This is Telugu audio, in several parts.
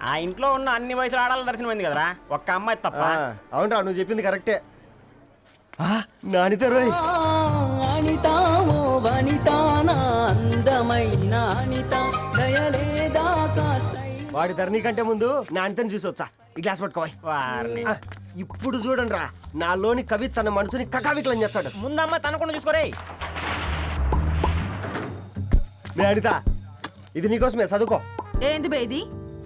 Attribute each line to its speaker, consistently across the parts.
Speaker 1: ఆ ఇంట్లో ఉన్న అన్ని వయసులో ఆడాలి దర్శనమైంది కదరా? ఒక్క అమ్మాయి తప్ప.
Speaker 2: అవునరా నువ్వు చెప్పింది కరెక్టే. ఆ, నానితే రోయ్
Speaker 3: అనిత ఓ వనిత నా అందమైన అనిత దయలేదా కాస్తై.
Speaker 2: వాడి ధరణి కంటే ముందు నా అంతని చూసి వచ్చా ఈ గ్లాస్ పట్టుకోవాయి.
Speaker 1: వారిని.
Speaker 2: ఇప్పుడు చూడండి రా నాలోని కవి తన మనసుని కకావికలం చేస్తాడు.
Speaker 1: ముందు అమ్మాయి తనకుండా చూసుకోరే.
Speaker 2: నే అనిత ఇది నీకోసమే చదువుకో.
Speaker 4: ఏంది బేది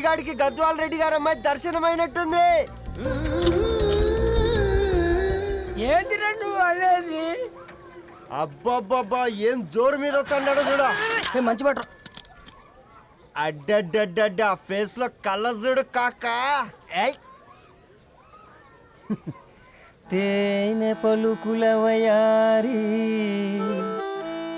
Speaker 2: రవిగాడికి గద్వాల్ రెడ్డి గారు అమ్మాయి దర్శనమైనట్టుంది.
Speaker 5: ఏంది నువ్వు అనేది
Speaker 2: అబ్బబ్బబ్బా ఏం జోరు మీద వస్తున్నాడో చూడ.
Speaker 5: మంచి మాట
Speaker 2: అడ్డడ్డడ్డ ఫేస్లో కళ్ళ చూడు కాకా. ఏయ్. తేనె పలుకుల వయారి.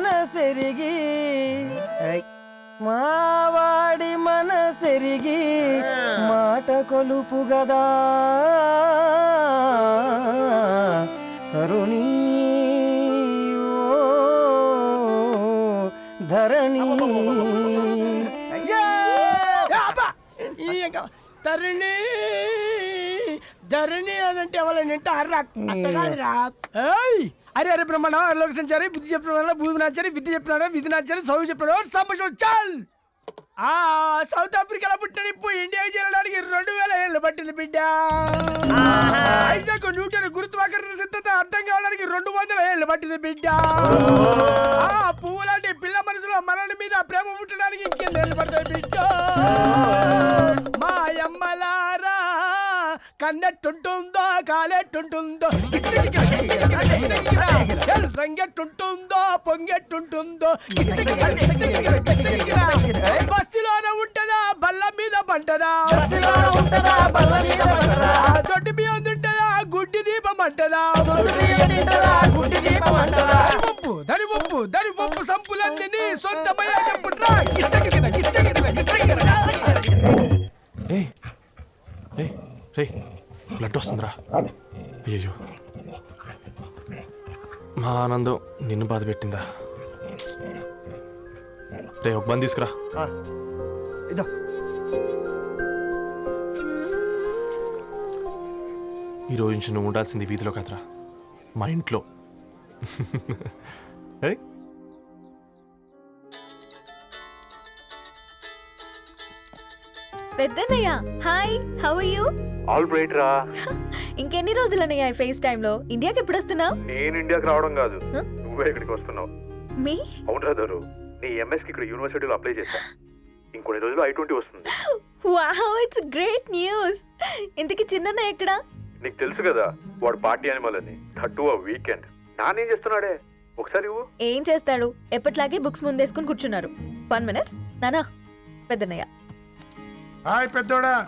Speaker 2: మనసెరిగి ఐ, మావాడి మనసెరిగి మాట కొలుపు గదా తరుణీ ఓ ధరణి
Speaker 5: తరుణి అట్ట కాదురా. ఏయ్! అరే అరే బ్రహ్మణ లోక సంచారి బుద్ధి చెప్పిన భూమి నాచారి విద్య చెప్పినాడు విధి నాచారి చదువు చెప్పినాడు సంభాషణ చాల్! ఆ సౌత్ ఆఫ్రికాలో పుట్టిన ఇప్పుడు ఇండియాకి చేరడానికి రెండు వేల ఏళ్ళు పట్టింది బిడ్డ. ఐజాక్ న్యూటన్ గురుత్వాకర్షణ సిద్ధత అర్థం కావడానికి రెండు వందల ఏళ్ళు పట్టింది బిడ్డ. ఆ పువ్వు లాంటి పిల్ల మనసులో మనని మీద ప్రేమ పుట్టడానికి ఇంకెన్ని ఏళ్ళు పడతాయి బిడ్డ? మా అమ్మలారా కన్నెట్టుంటుందో కాలెట్టుంటుందో? రంగెట్టుంటుందో పొంగెట్టుంటుందో? బస్తిలోనే ఉంటదా బల్ల మీద పంటదా దొడ్డి మీద ఉంటదా గుడ్డి దీపం అంటదా? ఉప్పు దరి ఉప్పు దరి ఉప్పు సంపులన్నీ నీ సొంతమయ్యా చెప్పుట్రా కిస్తకిన కిస్తకిన
Speaker 6: బ్లడ్ వస్తుందిరా. అయ్యో మా ఆనందం నిన్ను బాధ పెట్టిందా? రే ఒక బంద్ తీసుకురా.
Speaker 2: ఇదో.
Speaker 6: ఈ రోజు నుంచి నువ్వు ఉండాల్సింది వీధిలో కదరా. మా ఇంట్లో. ఏయ్,
Speaker 7: పెద్దన్నయ్య hi how are you
Speaker 8: all right రా.
Speaker 7: ఇంకెన్ని రోజులన్నయ్య ఫేస్ టైం లో? ఇండియాకి ఎప్పుడు వస్తున్నావు?
Speaker 8: నేను ఇండియాకి రావడం కాదు.
Speaker 7: Huh?
Speaker 8: నువ్వే ఇక్కడికి వస్తున్నావు.
Speaker 7: మీ?
Speaker 8: అవునరా దరు నీ ఎంఎస్కి ఇక్కడ యూనివర్సిటీలో అప్లై చేశా. ఇంకొన్ని రోజులు ఐ ట్వంటీ వస్తుంది.
Speaker 7: వావ్ ఇట్స్ గ్రేట్ న్యూస్ ఇంతకి చిన్నన్నయ్య ఎక్కడ?
Speaker 8: నీకు తెలుసు కదా వాడు పార్టీ అనిమల్ అని. థర్టూ ఆ వీకెండ్ నానేం చేస్తున్నాడే? ఒకసారి ఇవ్వు.
Speaker 7: ఏం చేస్తాడు? ఎప్పట్లాగే బుక్స్ ముందేసుకుని కూర్చున్నారు. వన్ మినిట్ నానా పెద్దన్నయ్య.
Speaker 9: హాయ్ పెద్దోడా.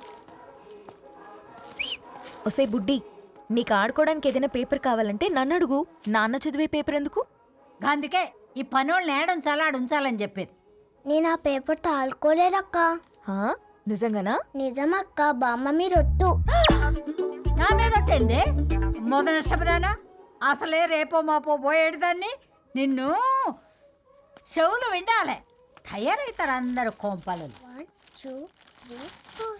Speaker 7: ఒసే బుడ్డి నీకు ఆడుకోవడానికి ఏదైనా పేపర్ కావాలంటే నన్ను అడుగు. నాన్న చదివే పేపర్ ఎందుకు?
Speaker 10: అందుకే ఈ పనోళ్ళని ఏడుంచాలా ఉంచాలని చెప్పేది.
Speaker 11: నేను ఆ పేపర్ తాలుకోలేదక్క
Speaker 7: హా? నిజంగానా?
Speaker 11: నిజమక్క బామ్మ మీరొట్టు
Speaker 10: నా మీద ఒట్టేంది? మొదటి నష్టపదానా? అసలే రేపో మాపో పోయేడు దాన్ని? నిన్ను చెవులు వినాలే తయారవుతారు అందరు కోంపాలు.
Speaker 11: One two three four.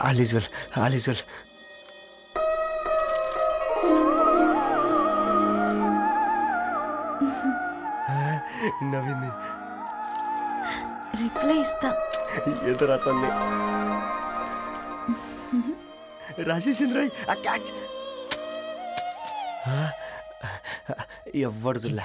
Speaker 2: All is well all is well నవ్వింది.
Speaker 7: రిప్లై ఇస్తా.
Speaker 2: ఏదో రాచండి రాజేసింద్ర ఆ క్యాచ్. ఎవ్వడు జుల్లా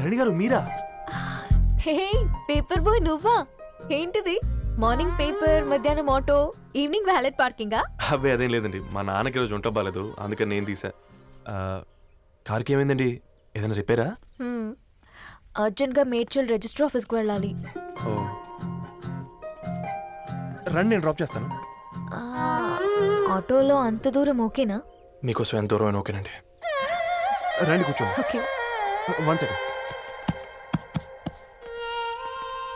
Speaker 6: Dharani garu మీరా?
Speaker 7: హే పేపర్ బాయ్ నువ్వా? ఏంటిది? మార్నింగ్ పేపర్ మధ్యాహ్నం ఆటో ఈవినింగ్ వ్యాలెట్ పార్కింగా?
Speaker 6: అబ్బాయి అదేం లేదండి. మా నాన్నకి రోజు ఉంట బాగాలేదు అందుకని నేను తీసా. ఆ, కార్కి ఏమైందండి? ఏదైనా రిపేరా?
Speaker 7: అర్జెంట్గా మేడ్చల్ రిజిస్టర్ ఆఫీస్కు వెళ్ళాలి.
Speaker 6: ఓ. రండి నేను డ్రాప్ చేస్తాను.
Speaker 7: ఆ, ఆటోలో అంత దూరం ఓకేనా?
Speaker 6: మీకోసం ఎంత దూరం అయినా ఓకేనండి. రండి కూర్చోండి
Speaker 7: ఓకే.
Speaker 6: One second.